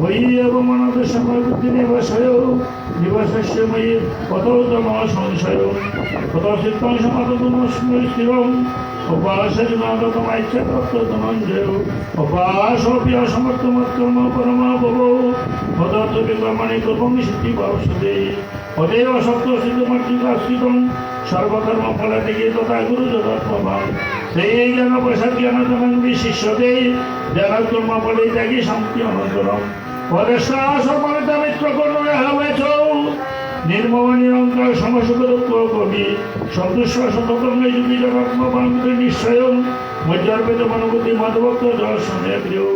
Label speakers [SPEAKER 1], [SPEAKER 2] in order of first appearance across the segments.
[SPEAKER 1] হই এবং অনাথ সময় বুদ্ধি নিবাসয় নিবাসস্য ময়ী কততম সংশয় কত চিত্তং সমাততম স্থিরম উপাসজনাতম ইচ্ছা তত্ত্ব ধনঞ্জয় উপাসপি অসমর্থমৎকর্ম পরমা ভব। পদার্থ বিকর্মণি কর্মণি সিদ্ধি পার্শ্বদে অদেব সত্য সিদ্ধমার্থিকাশ্রিতম সর্বকর্ম ফলে দিকে তথা গুরু জগৎপ্রভাব সেই জ্ঞান প্রসাদ জ্ঞান জনন বিশিষ্যতে জ্ঞান কর্ম ফলে ত্যাগী শান্তি অনন্তরম। পরেশ্বাসমিত মিত্র করুণে হবেছ নির্মম নিরঙ্কার সমসুখ দুঃখ কবি। সদৃশ্য শতকর্মে যুগী জগৎমকে নিশ্চয়ন মজ্জার্পিত মনোবুদ্ধি মধভক্ত দর্শনে প্রিয়।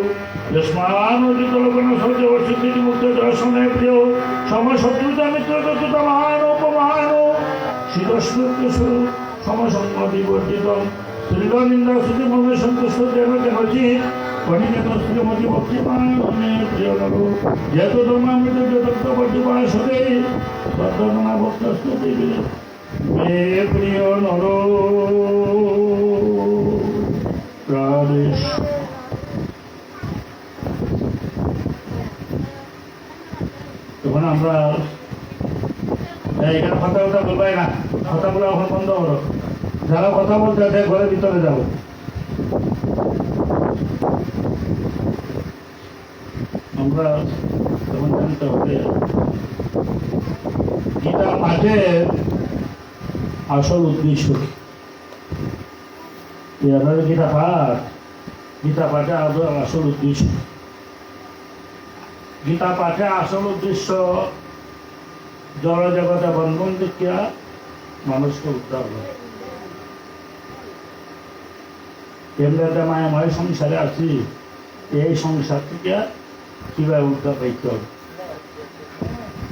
[SPEAKER 1] যস্মান অর্জিত লোকন সহ্য অর্ষিত মুক্ত দর্শনে প্রিয়। সমশত্রুতা মিত্র উপমহান শীতস্মৃত সমসঙ্গ বিবর্জিত শ্রীগোবিন্দ শ্রুতি মনে সন্তুষ্ট দেব কেনচিত কণিকেত শ্রীমতী ভক্তি পানে প্রিয় লাগু যেহেতু ধর্মামৃত যতত্ব বর্তিপায় সদে তদ্দমনা ভক্ত স্তুতি প্রিয় নর প্রাদেশ তখন আমরা এখানে কথা কথা বলবাই না। কথাগুলো এখন বন্ধ করো। যারা কথা বলতে আছে ঘরের ভিতরে যাব। আমরা জানতে হবে গীতা পাঠের আসল উদ্দেশ্য কি? গীতা পাঠ। গীতা পাঠে আসল উদ্দেশ্য। গীতা পাঠে আসল উদ্দেশ্য জড় জগতে বন্ধন দেখিয়া মানুষকে উদ্ধার করে? এমনিতে মায়াময় সংসারে আছি, এই সংসার থেকে কীভাবে উদ্ধার পাইতে হবে?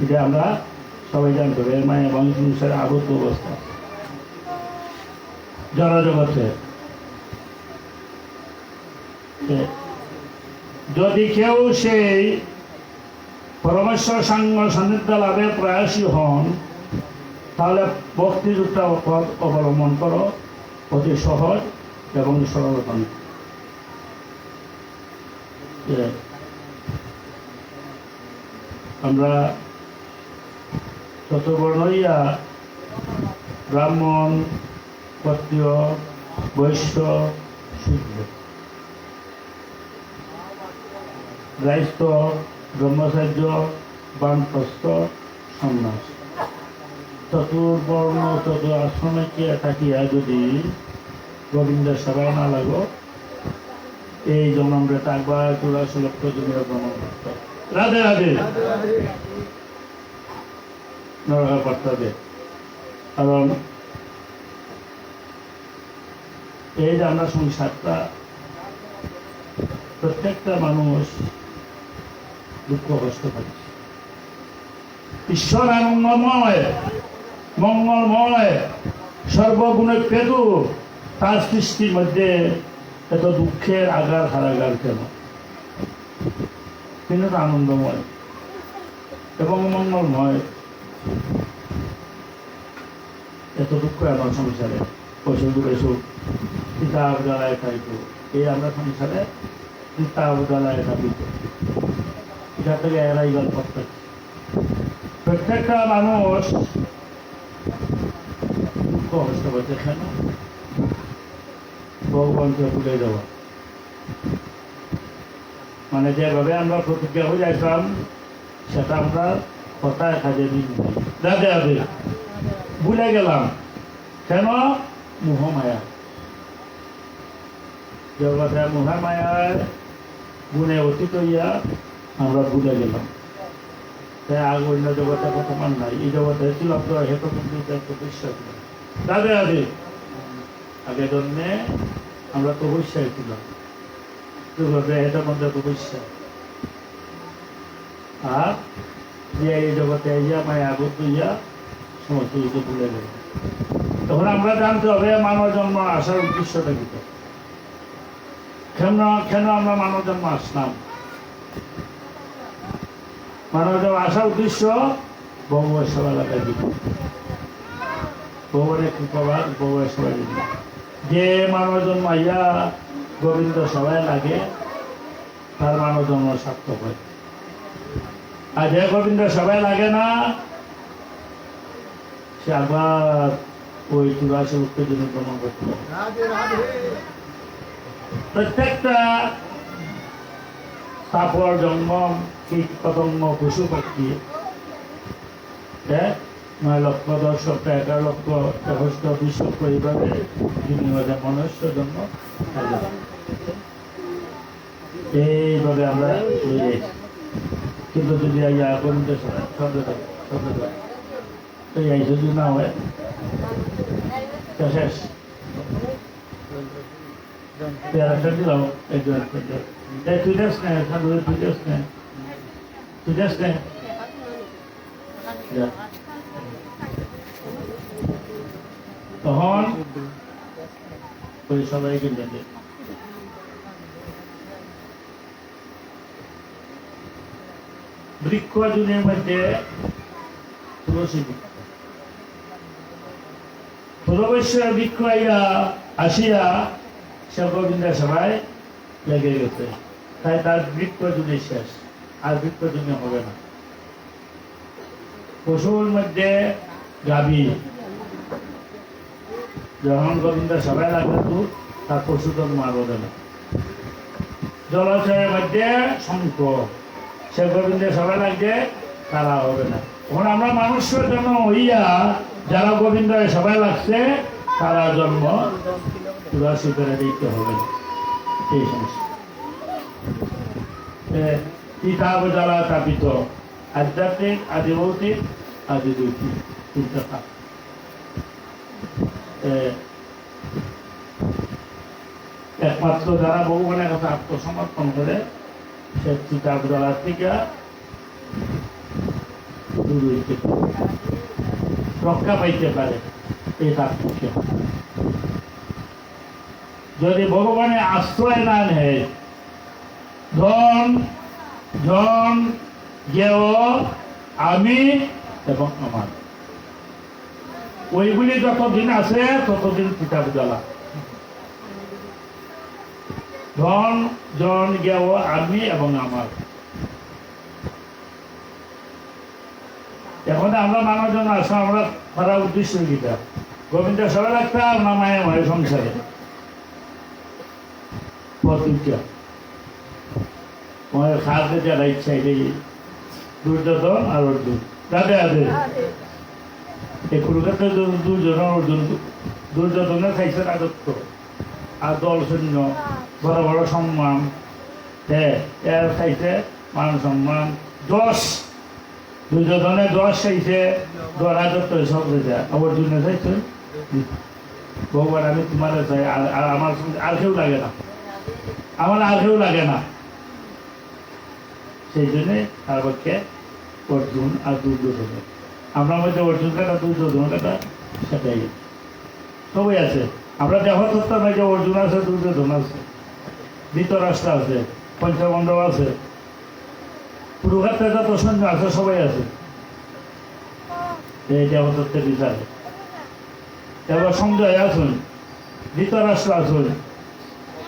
[SPEAKER 1] এটা আমরা সবাই জানতে হবে মায়াময় সংসারে আগত অবস্থা। জড় জগতে যদি কেউ সেই পরমেশ্বর সাঙ্গ সান্নিধ্য লাভের প্রয়াসী হন, তাহলে ভক্তিযুক্ত পথ অবলম্বন করো, অতি সহজ এবং সরলতম আমরা চতুর্বর্ণইয়া ব্রাহ্মণ ক্ষত্রিয় বৈশ্য শূদ্র রাইস্ত ব্রহ্মচার্য বানপ্রস্থ সন্ন্যাস চতুর্বর্ণ চতুর আশ্রমে থাকিয়া যদি গোবিন্দের সেবায় না লাগো, এই জন্মরে একবার চুরাশি লক্ষ জমির ভ্রমণ রাধে রাধে। নরকা করতে হবে কারণ এই যে আমরা সংসারটা, প্রত্যেকটা মানুষ দুঃখ কষ্ট পাচ্ছে ঈশ্বর আনন্দময়, মঙ্গলময়, সর্বগুণে পেদু তার সৃষ্টির মধ্যে এত দুঃখের আগার হারাগার কেন? তিনি তো আনন্দময় এবং মঙ্গলময়। এত দুঃখ আমার সংসারে। পশু বেশু পিতা জ্বালায় খাইতো। এই আমরা সংসারে কিতাব জ্বালায় খাবিত এটা থেকে গল্প করতে প্রত্যেকটা মানুষ দুঃখ কষ্ট করছে, কেন? ভগবানকে ভুলে দেওয়া মানে যেভাবে আমরা প্রতিজ্ঞা হয়ে যাইতাম, সেটা আমরা কথায় কাজে দিন রাধে রাধে। ভুলে গেলাম। কেন? মোহমায়া। জগতে মোহমায়ার গুণে অতীত হইয়া আমরা ভুলে গেলাম। তাই আগ অন্য জগতে মান নাই। এই জগতে ছিলাম তো হেত বিশ্বাস নেই। আগে। জন্মে আমরা তো বৈশ্বাই ছিলাম। জগতে হেটার মধ্যে তো বৈশ্বাস। আর এই জগতে ইয়া মায়া আবদ্ধ ইয়া সমস্ত কিছু ভুলে গেল। তখন আমরা জানতে হবে মানব জন্ম আসার উদ্দেশ্যটা কি? কেন কেন আমরা মানব জন্ম আসলাম? মানব জন্ম আসার উদ্দেশ্য সেবা লাগাই দিব ভগবানের কৃপাবাদ ভগবানের সেবা দিব যে মানব জন্ম ইয়া গোবিন্দ সবাই লাগে তার মানব জন্ম সার্থক হয়। আর যে গোবিন্দ সবাই লাগে না সে আবার ওই চুরাশি উত্তেজনে ভ্রমণ করতে। প্রত্যেকটা সাপর জঙ্গম কীট পতঙ্গ পশু পাখি নয় লক্ষ, দশ লক্ষ, এগারো লক্ষ সহস্র বিশ লক্ষ এইভাবে বিনিয়োগে মনুষ্য জন্ম থাকে। এইভাবে আমরা কিন্তু যদি শব্দ তো এই যদি না হয় শেষ। পেয়ারাটা দিলাম একজন এই তুই যাস না তুই যাস না। যাস না যা। তখন সবাইকে ডেকে বৃক্ষ জুনের মধ্যে তুলসী বৃক্ষ পূর্ববৈশ্যের বৃক্ষ আইয়া আসিয়া সে গোবিন্দের সবাই লেগে গেছে তাই তার বৃক্ষ জুনি শেষ আর বৃক্ষ জুনি হবে না। পশুর মধ্যে গাভী। যখন গোবিন্দের সবাই লাগবে দুধ তার পশু আর হবে না জলাশয়ের মধ্যে শঙ্খ। সে গোবিন্দের সবাই লাগবে তারা হবে না। এখন আমরা মানুষের জন্য হইয়া যারা গোবিন্দ সবাই লাগছে তারা জন্ম তুলাসী করে দিতে হবে। এই সমস্যা। কিতাব দ্বারা তাপিত আধ্যাত্মিক আদি ভৌতিক আদি তাপ। এ, একমাত্র যারা ভগবানের কাছে আত্মসমর্পণ করে সে কিতাব দ্বারা থেকে রক্ষা পাইতে পারে এই তাৎপর্য যদি ভগবানের আশ্রয় না নেয় ধন জ্ঞেয় আমি এবং আমার। ওইগুলি যতদিন আছে, ততদিন কিতাব জ্বালা ধন জন জ্ঞেয় আমি এবং আমার। এখন আমরা মানুষজন আসো আমরা করার উদ্দেশ্য গীতা গোবিন্দ সবাই রাখতাম না সংসারে। প্রতিজ্ঞা। খাদ্যে যারা ইচ্ছা এটাই দুর্যোধন আর অর্জুন। রাধে রাধে এই কুরুক্ষেত্রে দুর্যোধন অর্জুন দুর্যোধনের খাইছে রাজত্ব। আর দল সৈন্য বড় বড় সম্মান। হ্যাঁ এর খাইছে মান সম্মান। দশ। দুর্যোধনে দশ খাইছে রাজত্ব সব যায় অর্জুনে খাইছে ভগবান আমি তোমার চাই। আর আমার আর কেউ লাগে না। আমার আর কেউ লাগে না। সেই জন্যে তার পক্ষে অর্জুন আর দুর্যোধন আমরা মধ্যে অর্জুন কাটা দুর্যোধন কাটা সেটাই। সবই আছে। আমরা দেহতত্ত্বের যে অর্জুন আছে দুর্যোধন আছে। ধৃতরাষ্ট্র আছে পঞ্চবন্ধব আছে। পুরুঘাতে যত সৈন্য আছে, সবাই আছে। এই দেহতত্ত্বের বিচারে। এবার সঞ্জয় আসুন। ধৃতরাষ্ট্র আসুন।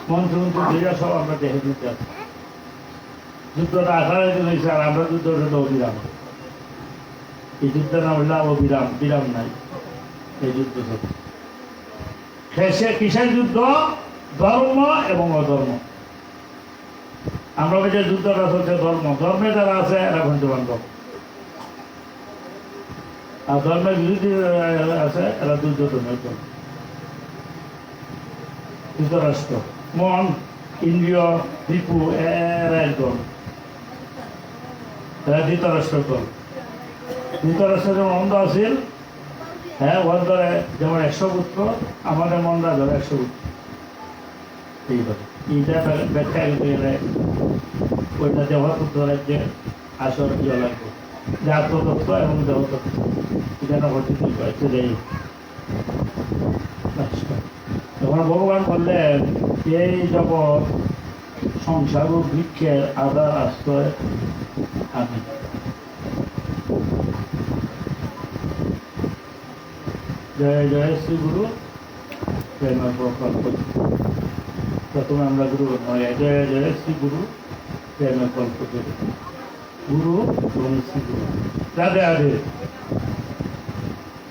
[SPEAKER 1] মন্ত্রমন্ত্রী দুইটা সব আমরা দেখে দিতে আছি যুদ্ধটা আঠারো দিন হয়েছে আর আমরা যুদ্ধ হলো অবিরাম। এই যুদ্ধের নাম হইলাম অবিরাম, বিরাম নাই এই যুদ্ধ সব শেষে কিসের যুদ্ধ? ধর্ম এবং অধর্ম। আমরা বলছি যুদ্ধটা চলছে, ধর্ম। ধর্মে যারা আছে এরা বন্ধু বান্ধব আর ধর্মের বিরোধী আছে এরা দুর্যোধন ধৃতরাষ্ট্র মন, ইন্দ্রিয়, রিপু এরা একদম এরা ধৃতরাষ্ট্র দল ধৃতরাষ্ট্র যেমন অন্ধ আছিল হ্যাঁ ওর ধরে যেমন একশো পুত্র, আমাদের মনরা ধরে একশো পুত্র। এইটা ব্যাখ্যা- গেলে ওইটা দেহতত্ত্ব রাজ্যে আসর ইয়ে লাগবে। যে আত্মতত্ত্ব এবং দেহতত্ত্ব। এটা কি কয়েছে যাই তখন ভগবান বললেন, এই জগৎ সংসার ও বৃক্ষের আধার আশ্রয় আমি জয় জয় শ্রী গুরু। জয় মা প্রকল্প প্রথমে আমরা গুরু জয় জয় শ্রী গুরু। জয় মা কল্প গুরু এবং শ্রীগুরু রাধে রাধে।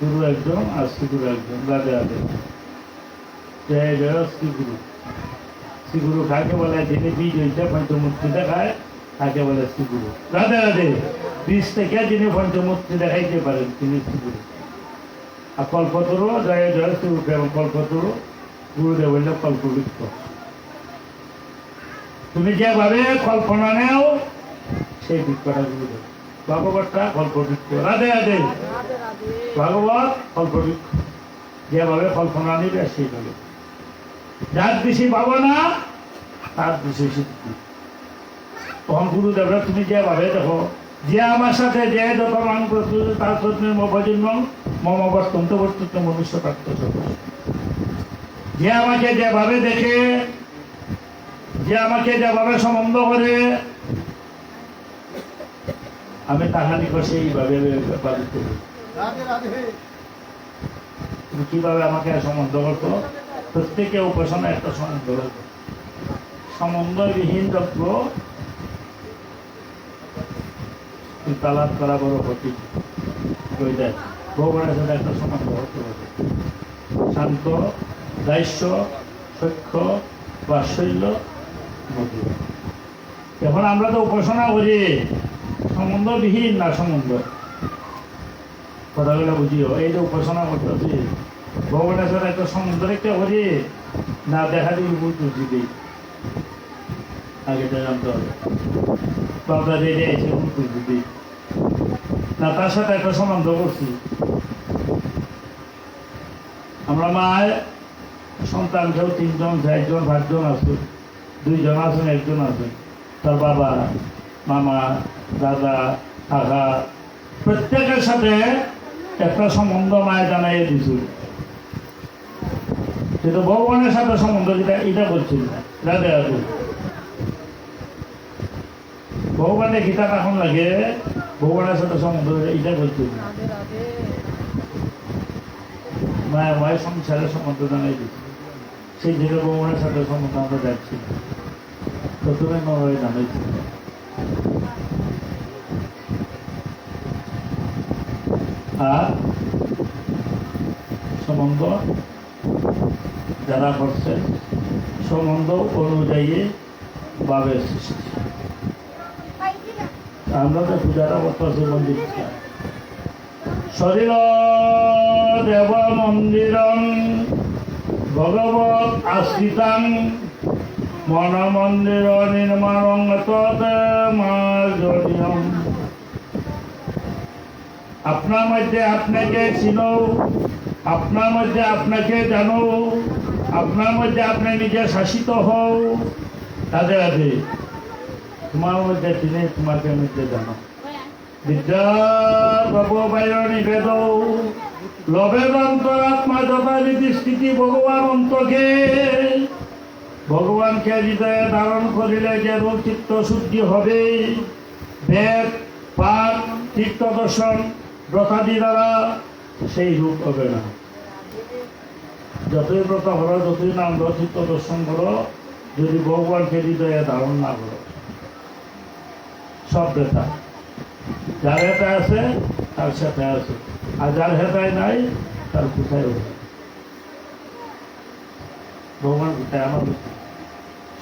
[SPEAKER 1] গুরু একজন আর শ্রীগুরু একজন। রাধে রাধে। জয় জয় শ্রীগুরু শ্রীগুরু কাকে বলে? যিনি বীজ হয়েছে পঞ্চমূর্তি দেখায় তাকে বলে শ্রীগুরু রাধে রাধে বীজ থেকে যিনি পঞ্চমূর্তি দেখাইতে পারেন, তিনি শ্রীগুরু আর কল্পতরু জয় জয় শ্রীগুরু এবং কল্পতরু গুরুদেব হইল কল্পবৃক্ষ তুমি যেভাবে কল্পনা নেও, সেই বৃক্ষটা গুরুদেব। ভগবতটা কল্পবৃক্ষ রাধে রাধে। ভাগবত কল্পবৃক্ষ যেভাবে কল্পনা নিবে, সেইভাবে। যার বেশি পাবো না তার বেশি সিদ্ধি। তখন গুরুদেবরা তুমি যেভাবে দেখো যে আমার সাথে যে যত মান প্রস্তুত তার সত্যি মভজন্ম মম বর্তন্ত বর্তন্ত মনুষ্য প্রাপ্ত যে আমাকে যেভাবে দেখে যে আমাকে যেভাবে সম্বন্ধ করে আমি তাহার নিকট সেইভাবে
[SPEAKER 2] রাধে
[SPEAKER 1] তুমি কীভাবে আমাকে সম্বন্ধ করতো প্রত্যেকে উপাসনা একটা সম্বন্ধ সম্বন্ধবিহীন দ্রব্য তালাপ করা বড় ক্ষতি ভগবানের সাথে একটা সম্বন্ধ হতে হবে শান্ত, দায়িত্ব সক্ষ বাৎসল্য মধুর এখন আমরা তো উপাসনা করি। সম্বন্ধবিহীন না সম্বন্ধ? কথাগুলো বুঝিও। এই যে উপাসনা করতেছি, ভগবানের সাথে একটা সম্বন্ধ রেখে করি, না দেখা দিবি বুঝি দিই। আগে জানতে হবে। বাবা দিয়ে এসে বুঝতে দিই। না, তার সাথে একটা সম্বন্ধ করছি। আমরা মায় সন্তান কেউ তিনজন, চারজন, পাঁচজন আছে, দুইজন আছেন, একজন আছেন। তার বাবা, মামা, দাদা, কাকা, প্রত্যেকের সাথে একটা সম্বন্ধ মায়ে জানাইয়ে দিছিল। কিন্তু ভগবানের সাথে সম্বন্ধ যেটা, এটা বলছিল ভগবানের গীতা এখন লাগে ভগবানের সাথে সম্বন্ধ
[SPEAKER 3] রাধে রাধে
[SPEAKER 1] মায়ের মায়ের সংসারের সম্বন্ধ জানাই দিচ্ছে সেই জন্য ভগবানের সাথে সম্বন্ধ আমরা যাচ্ছি। প্রথমে নয় জানাইছি আর সম্বন্ধ যারা করছে সম্বন্ধ অনুযায়ী ভাবে সৃষ্টি। পূজাটা করতেছি মন্দির শরীর দেব মন্দিরং ভগবত আশ্রিতাং মন মন্দির নির্মাণং তৎ আপনার মধ্যে আপনাকে চিনো, আপনার মধ্যে আপনাকে জানো, আপনার মধ্যে আপনি নিজে শাসিত হও। তাদের আছে তোমার মধ্যে চিনে তোমাকে মধ্যে জানো। বিদ্যা ভগবায় নিবেদ লবের অন্তরাত্মা যথারীতি স্থিতি ভগবান অন্তকে। ভগবানকে হৃদয়ে ধারণ করিলে যে রূপ চিত্ত শুদ্ধি হবে। বেদ পাঠ তীর্থ দর্শন ব্রতাদি দ্বারা সেই রূপ হবে না। যতই ব্রত করো যতই নাম চিত্ত দর্শন করো যদি ভগবানকে হৃদয়ে ধারণ না করো। সব বেতা যার হেতায় আছে, তার সাথে আছে। আর যার হেতায় নাই, তার কোথায় হবে? ভগবান কোথায়? আমার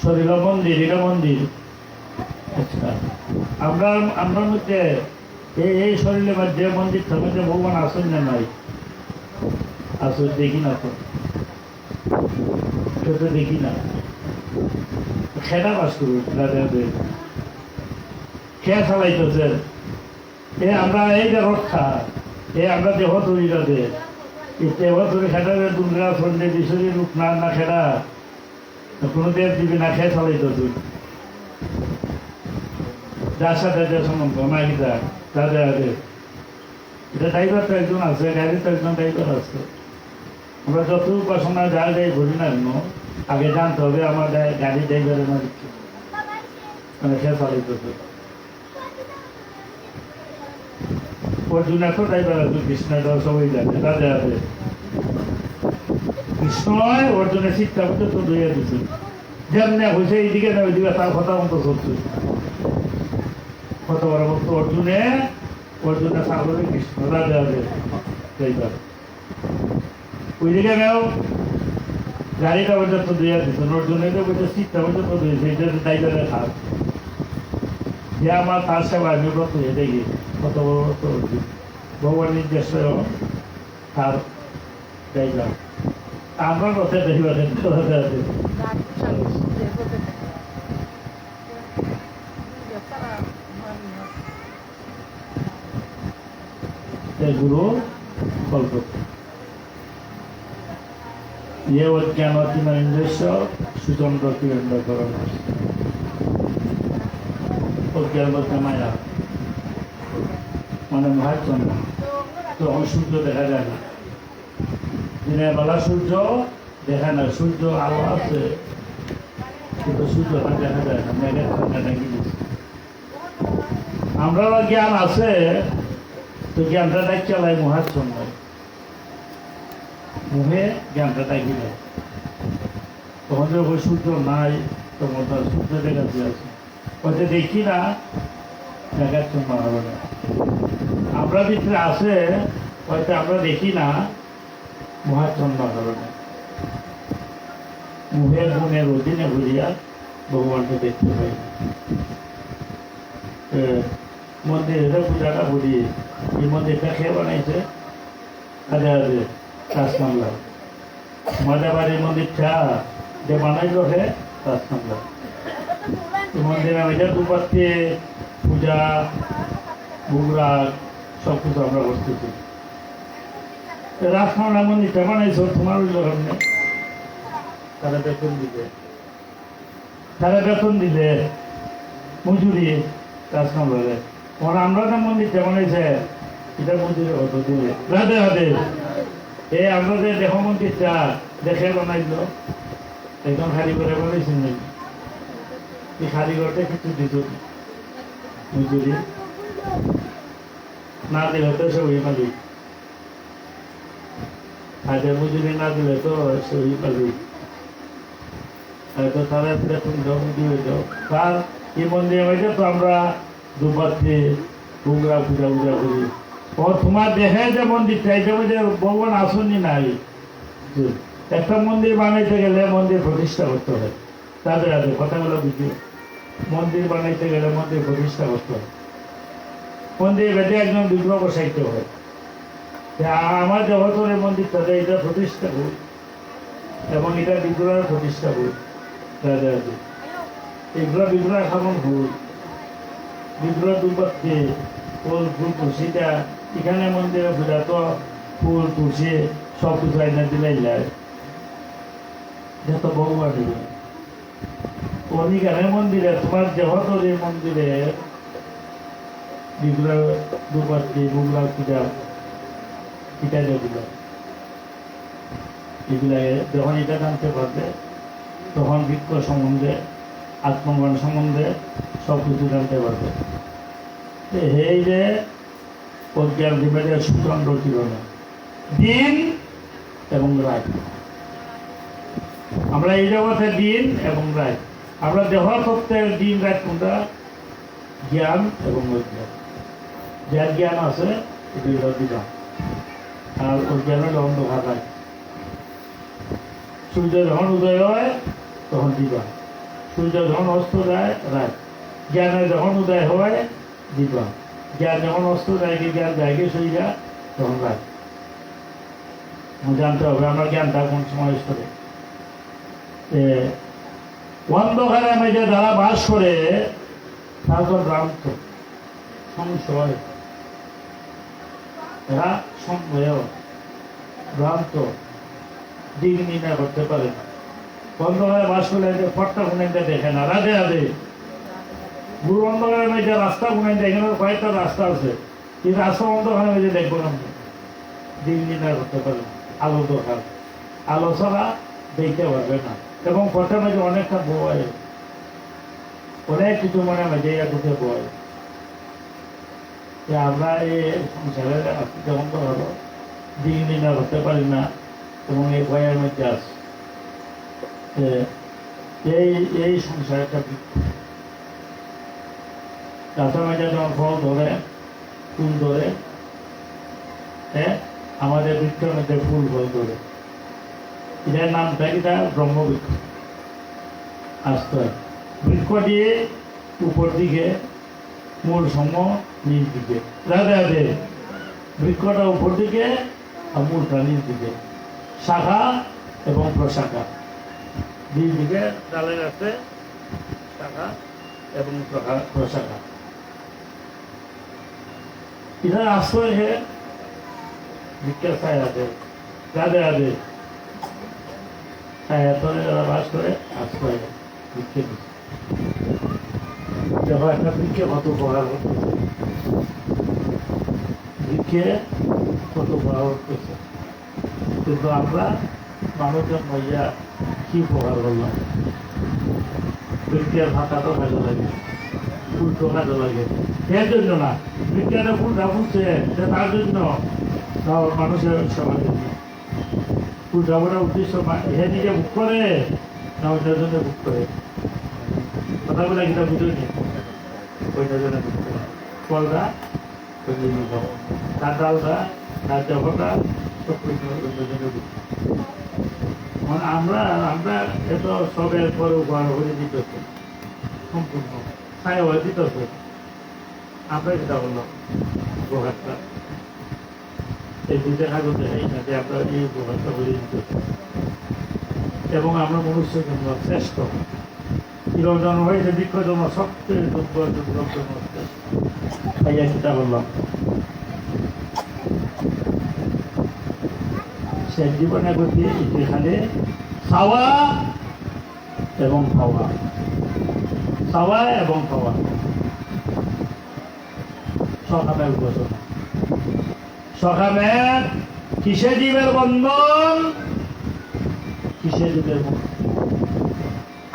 [SPEAKER 1] শরীর মন্দির এটা মন্দির। আচ্ছা আমরা আমরা মধ্যে এই এই শরীরের যে মন্দির থাকে যে ভগবান আসেন না নাই? আসল দেখি না তো। দেখি না। খেলা বাস করুন রাধে রাধে খেয়া চালাইতেছে? এ আমরা এই যে রক্ষা, এ আমরা দেহ তৈরি রাধে এই দেহ তৈরি খেটারে দুর্গা সন্ধ্যে বিশ্বরী রূপ না না খেলা কোনো দেব দিবি না খেয়ে চালাইতেছে? যার সাথে যে সম্বন্ধ এটা তাদের আগে এটা ড্রাইভার তো একজন আছে গাড়ি তো একজন ড্রাইভার আছে। আমরা যত উপাসনা যা যাই ঘুরি না কেন, আগে জানতে হবে আমার গাড়ি ড্রাইভারের দিচ্ছে মানে সে চালাইতেছে? এত ড্রাইভার আছে কৃষ্ণটা সবাই জানে তাদের আছে কৃষ্ণয় অর্জুনের শিক্ষা মতো তো ধুয়ে দিচ্ছে যেমনি হয়েছে এইদিকে না ওইদিকে, তার কথা মতো চলছে। কত বড় ভক্ত অর্জুনে অর্জুনে সাগরে কৃষ্ণ রাজা হবে। সেইবার ওইদিকে গেও, গাড়িটা পর্যন্ত দিয়ে দিত অর্জুনে তো বলছে সিটটা পর্যন্ত দিয়েছে এটা দায়িত্বে খারাপ যে আমার তার সেবা আমি ব্রত হয়ে দেখি কত বড় ব্রত অর্জুন ভগবান নির্দেশ তার দায়িত্ব আমরা রথে দেখিবার কথা আছে ते गुरु कल्पते ये ज्ञानातिमहेन्द्रस्य सुचन्द्र किरण्डकरण অজ্ঞান বলতে মায়া। মানে মহাচন্দ্র তখন সূর্য দেখা যায় না। দিনের বেলা সূর্য দেখা না, সূর্য আলো আছে। কিন্তু সূর্য দেখা যায় না মেঘের ঠান্ডা নাকি আমরা জ্ঞান আছে, তো জ্ঞানটা তাই চালায় মহাচ্ছন্ন মুহে জ্ঞানটা তাই গিলে তখন যখন সূর্য নাই, তখন তার সূর্য দেখাতে আছে হয়তো দেখি না দেখাচ্ছন্ন হবে না। আমরা ভিতরে আছে হয়তো আমরা দেখি না মহাচ্ছন্ন হবে না। মুহের গুণের অধীনে বুঝিয়া ভগবানকে দেখতে পাই। এ, মন্দিরের পূজাটা বুঝি এই মন্দিরটা খেয়ে বানাইছে? আদে আদে রাজকামলা মাদাবাড়ির মন্দিরটা যে বানাইলো হে রাজকামলা এই মন্দিরে আমি যে দুপাত্রে পূজা বুগরা সব কিছু আমরা করতেছি রাজকামলা মন্দিরটা বানাইছো তোমার ওই সামনে তারা বেতন দিবে। তারা বেতন দিলে মজুরি রাজকামলারে ওরা আমরা যে মন্দিরটা বানাইছে, এটা মন্দিরে হতো দিলে রাধে রাধে। এ আমরা যে দেহ মন্দিরটা দেখে বানাইল, একদম খালি করে বানাইছেন নাকি? খালি করতে কিছু দিত মজুরি না দিলে তো সবই মালিক হাজার মজুরি না দিলে তো সবই মালিক হয়তো তারা এই মন্দিরে হয়েছে তো আমরা দুপাত্রে উগরা পূজা পূজা করি। ও তোমার দেখে যে মন্দিরটা এটা যে ভগবান আসেনি নাই। একটা মন্দির বানাইতে গেলে মন্দির প্রতিষ্ঠা করতে হয় তাদের আছে কথাগুলো বুঝিয়ে মন্দির বানাইতে গেলে মন্দির প্রতিষ্ঠা করতে হয়। মন্দির বেঁধে একজন বিগ্রহ বসাইতে হয়। আমার জগতের মন্দিরটাতে এটা প্রতিষ্ঠা করি এবং এটা বিগ্রহের প্রতিষ্ঠা করি তাদের আছে এগুলো বিগ্রহ খামন ভুল বিগ্রহ দুপাত্রে ফুল ফুল তুলসীটা, এখানে মন্দিরে পূজা তো ফুল, তুলসী সব কিছু আইনা দিলাই যায়। যত ভগবান দিবে। অধিকারের মন্দিরে, তোমার দেহতরী মন্দিরে। পূজা যেগুলো যখন এটা জানতে পারবে, তখন বৃক্ষ সম্বন্ধে, আত্মজ্ঞান সম্বন্ধে সব কিছু জানতে পারবে। এই যে অজ্ঞান বিভাগের সুতন্ত্র কিরণ দিন এবং রায় আমরা এই জগতে দিন এবং রাত। আমরা দেহ তত্ত্বের দিন রাত কোনটা? জ্ঞান এবং অজ্ঞান। যার জ্ঞান আছে, এটি আর অজ্ঞান হলো অন্ধকার রাত সূর্য যখন উদয় হয়, তখন দিবা। সূর্য যখন অস্ত যায় রাত জ্ঞানের যখন উদয় হয়, দিবা। জ্ঞান যখন অস্ত যায়, কি জ্ঞান যায়, কি সূর্যা তখন রাত জানতে হবে আমরা জ্ঞানটা কোন সময় করে অন্ধকারে মেঝে যারা বাস করে, তারা ভ্রান্ত। সংশয় ভ্রান্ত। দিক নির্ণয় করতে পারে অন্ধকারে বাস করলে দেখে না। রাধে রাধে। গুরু অন্ধকারে মেঝে রাস্তা গুণাইতে কয়েকটা রাস্তা আছে। এই রাস্তা অন্ধকারে মেঝে দেখব না দিক নির্ণয় করতে পারে আলো দরকার। আলো ছাড়া দেখতে পারবে না। এবং কথা মাঝে অনেকটা বয় অনেক কিছু মনে মাঝে ঢুকে বয় যে আমরা এই সংসারে আছি যখন হলো দিন দিন হতে পারি না এবং এই ভয়ের মধ্যে আছে। এই এই সংসারটা গাছের মাঝে যখন ফল ধরে, ফুল ধরে হ্যাঁ আমাদের বৃক্ষের মধ্যে ফুল ফল ধরে। এটার নামটা এটা ব্রহ্মবৃক্ষ আসতে হয় বৃক্ষ দিয়ে উপর দিকে মূল সম নিচ দিকে রাধে রাধে বৃক্ষটা উপর দিকে আর মূলটা নিচ দিকে শাখা এবং প্রশাখা দুই দিকে ডালের আছে শাখা এবং প্রখা- প্রশাখা इधर आश्रय है ভিক্ষা ছায়া দেয় রাধে রাধে যারা বাস করে একটা ভিক্ষে কত উপকার ভিক্ষে কত উপকার করতেছে কিন্তু আমরা মানুষজন মহিলা কি উপকার করলাম? ভিক্ষের ভাতাটা কাজে লাগে ফুলটো কাজে লাগে। এর জন্য না ফুলটা তার জন্য। মানুষের সবার জন্য। বড় উদ্দেশ্য হে নিজে করে না ওইটার জন্য বুক করে কথাগুলো কিনা বুঝে নি ওইটার জন্য বুক করে ফলটা তার আমরা আমরা এত সবের পরে উপহার করে দিতেছে সম্পূর্ণ আমরা যেটা বললাম উপহারটা এই দুইটা না যে আমরা এই উপহারটা করে দিতেছে এবং আমরা মনুষ্য জন্য শ্রেষ্ঠ। কিরম জন্ম হয়েছে বৃক্ষ জন্ম, সবচেয়ে দুর্বল দুর্বল জন্ম শ্রেষ্ঠ তাই চিন্তা সে জীবনে গতি এখানে খাওয়া এবং খাওয়া খাওয়া এবং খাওয়া সকামের উপাসনা সকামের কিসে জীবের বন্ধন? কিসে জীবের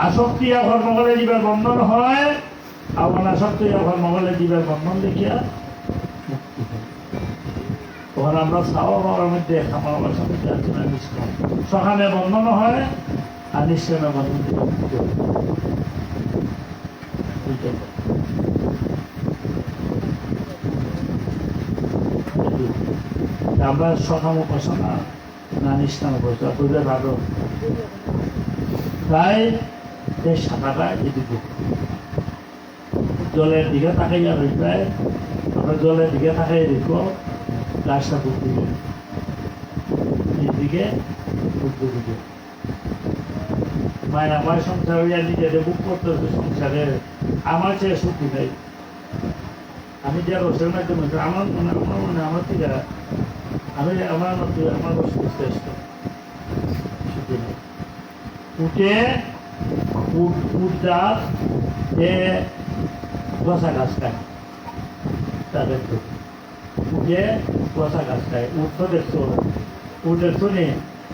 [SPEAKER 1] আসক্তি কর্ম করলে জীবের বন্ধন হয়। আর আসক্তি কর্ম করলে জীবের বন্ধন দেখিয়া তখন আমরা পাওয়ার মধ্যে পাওয়ার সাথে যাচ্ছি না নিষ্কাম সকালে বন্ধন হয় আর নিষ্কামে বন্ধন থেকে মুক্তি হয় দুইটা হয়। আমরা সকাম উপাসনা না নিষ্কাম উপাসনা দুধের ভালো তাই এই শাখাটা এদিকে। জলের দিকে তাকাইয়া রইবে আমরা জলের দিকে তাকাই দেখো গাছটা বুক দিকে দিকে উত্তর দিকে মায়ের আমার সংসার হইয়া নিজের বুক করতেছে সংসারে। আমার চেয়ে সুখী নেই। আমি যে রসের মাধ্যমে, আমার মনে আমার মনে, আমার থেকে আমি আমার আমার শ্রেষ্ঠ নেই উঠে, উঠ উঠটা এ বসা গাছ খায়। তাদের তো উঠে বসা গাছ খায়। উঠ তো দেখছ উঠ নি?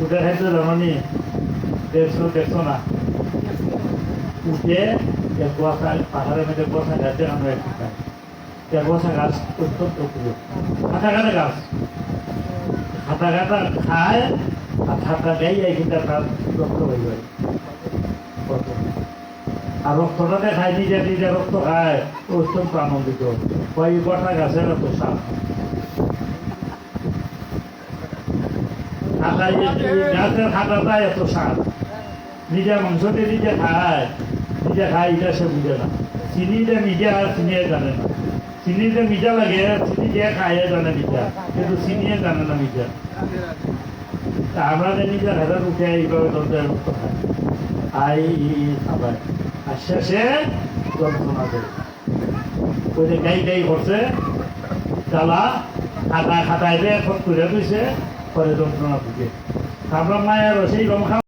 [SPEAKER 1] উঠে খাইছো জানো নি? দেখছ দেখছ না। উঠে বসা পাহাড়ের মধ্যে বসা গাছ আমরা একটু বসা গাছ অত্যন্ত প্রিয়। খাতা খাতা গাছ। খাতা খাতা খায় আর খাতা গাই এই কিন্তু তার রক্ত হয়ে যায়। আর দেখায়, নিজে নিজে রক্ত খায়। অত্যন্ত আনন্দিত। ওই এত সাপ। যে খায়। নিজে খায় না। মিঠা আর চিনিয়ে জানে না। চিনিতে মিঠা লাগে, চিনি খায় জানে কিন্তু চিনিয়ে জানে না হাজার উঠে এইভাবে দরজার আই খাবার আর যন্ত্রণা দেয় ওই যে গাই গাই করছে, জ্বালা খাতা খাতায় দিয়ে ফট করে দিয়েছে পরে যন্ত্রণা বুঝে আমরা মায়ের সেই রকম